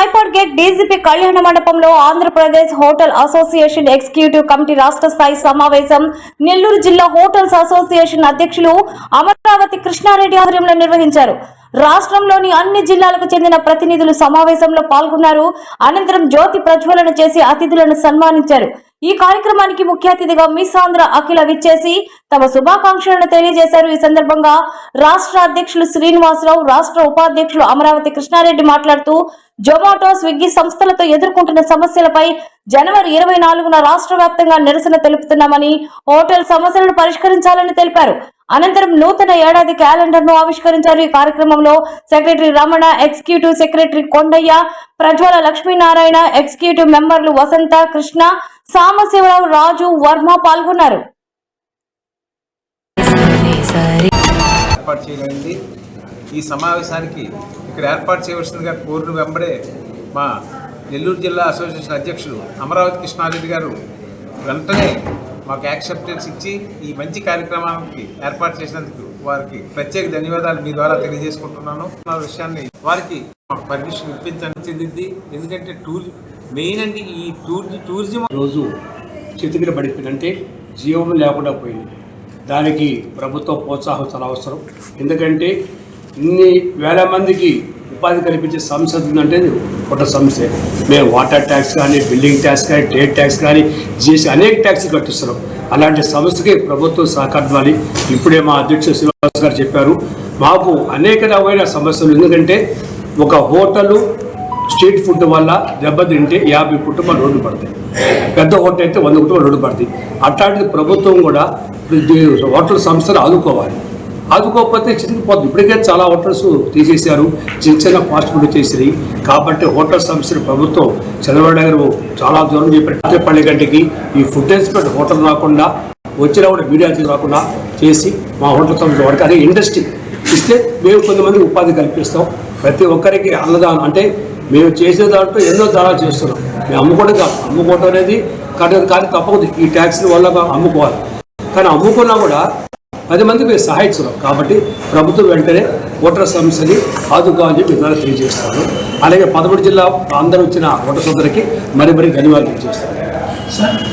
Mypadu gate DGP కళ్యాణ మండపంలో Andhra Pradesh hotel association executive committee రాష్ట్ర స్థాయి సమావేశం. నెల్లూరు జిల్లా హోటల్స్ అసోసియేషన్ అధ్యక్షులు అమరావతి కృష్ణారెడ్డి ఆధ్వర్యంలో నిర్వహించారు. రాష్ట్రంలోని అన్ని జిల్లాలకు చెందిన ప్రతినిధులు సమావేశంలో పాల్గొన్నారు. అనంతరం జ్యోతి ప్రజ్వలన చేసి అతిథులను సన్మానించారు. ఈ కార్యక్రమానికి ముఖ్య అతిథిగా మిస్ ఆంధ్ర అఖిల విచ్చేసి తమ శుభాకాంక్షలను తెలియజేశారు. ఈ సందర్భంగా రాష్ట్ర అధ్యక్షులు శ్రీనివాసరావు రాష్ట్ర ఉపాధ్యక్షులు అమరావతి కృష్ణారెడ్డి మాట్లాడుతూ జొమాటో స్విగ్గీ సంస్థలతో ఎదుర్కొంటున్న సమస్యలపై జనవరి ఇరవై నాలుగున రాష్ట్ర వ్యాప్తంగా నిరసన తెలుపుతున్నామని హోటల్ సమస్యలను పరిష్కరించాలని తెలిపారు. అనంతరం నూతన ఏడాది క్యాలెండర్ను ఆవిష్కరించారు. ఈ కార్యక్రమంలో secretary Ramana executive secretary Kondaiah Prajwala Lakshminarayana executive మెంబర్లు వసంత కృష్ణ సాంబశివరావు రాజు వర్మ పాల్గొన్నారు. ఈ సమావేశానికి ఇక్కడ ఏర్పాటు చేయవలసిందిగా కోరిన వెంబడే మా నెల్లూరు జిల్లా అసోసియేషన్ అధ్యక్షులు అమరావతి కృష్ణారెడ్డి గారు వెంటనే మాకు యాక్సెప్టెన్స్ ఇచ్చి ఈ మంచి కార్యక్రమానికి ఏర్పాటు చేసినందుకు వారికి ప్రత్యేక ధన్యవాదాలు మీ ద్వారా తెలియజేసుకుంటున్నాను. నా విషయాన్ని వారికి పర్మిషన్ ఇప్పించని చెందింది. ఎందుకంటే టూర్ మెయిన్ అంటే ఈ టూర్ టూరిజం రోజు చితికిన పడిపోయిందంటే జీవం లేకుండా పోయింది. దానికి ప్రభుత్వం ప్రోత్సాహం చాలా అవసరం. ఎందుకంటే ఇన్ని వేల మందికి ఉపాధి కల్పించే సంస్థ ఉందంటే ఒక సంస్థే మేము వాటర్ ట్యాక్స్ కానీ బిల్డింగ్ ట్యాక్స్ కానీ ట్రేడ్ ట్యాక్స్ కానీ జిఎస్టీ అనేక ట్యాక్స్ కట్టిస్తున్నాం. అలాంటి సంస్థకి ప్రభుత్వం సహకరించాలి ఇప్పుడే మా అధ్యక్షుడు శ్రీనివాస్ గారు చెప్పారు మాకు అనేక రకమైన సమస్యలు ఎందుకంటే ఒక హోటలు స్ట్రీట్ ఫుడ్ వల్ల దెబ్బతింటే యాభై కుటుంబాలు రోడ్డు పడతాయి. పెద్ద హోటల్ అయితే వంద కుటుంబాలు రోడ్డు పడతాయి. అట్లాంటిది ప్రభుత్వం కూడా హోటల్ సంస్థలు ఆదుకోవాలి. ఆదుకోకపోతే చితికిపోతుంది ఇప్పటికే చాలా హోటల్స్ తీసేశారు. చిన్న చిన్న ఫాస్ట్ ఫుడ్ చేసినాయి కాబట్టి హోటల్ సంస్థలు ప్రభుత్వం చంద్రబాబు నాయుడు గారు చాలా దూరం చెప్పారు. పల్లె గంటకి ఈ ఫుడ్ ఇన్స్పెక్టర్ హోటల్ రాకుండా వచ్చిన కూడా మీడియా రాకుండా చేసి మా హోటల్ సంస్థ వాడికి అదే ఇండస్ట్రీ. ఇస్తే మేము కొంతమంది ఉపాధి కల్పిస్తాం. ప్రతి ఒక్కరికి అన్నదానం అంటే మేము చేసే దాంట్లో ఎన్నో దానాలు చేస్తున్నాం. మేము అమ్ముకోవడం కాదు. అమ్ముకోవడం అనేది కానీ కానీ తప్పదు ఈ ట్యాక్స్ల వల్ల అమ్ముకోవాలి. కానీ అమ్ముకున్నా కూడా పది మందికి సహాయించడం. కాబట్టి ప్రభుత్వం వెంటనే ఓటర్ సమస్యని ఆదుకోవాలని చెప్పి ద్వారా తెలియజేస్తాను. అలాగే పదమూడు జిల్లా అందరూ వచ్చిన ఓటర్ సోదరికి మరి మరి ధన్యవాదాలు తెలియజేస్తాను.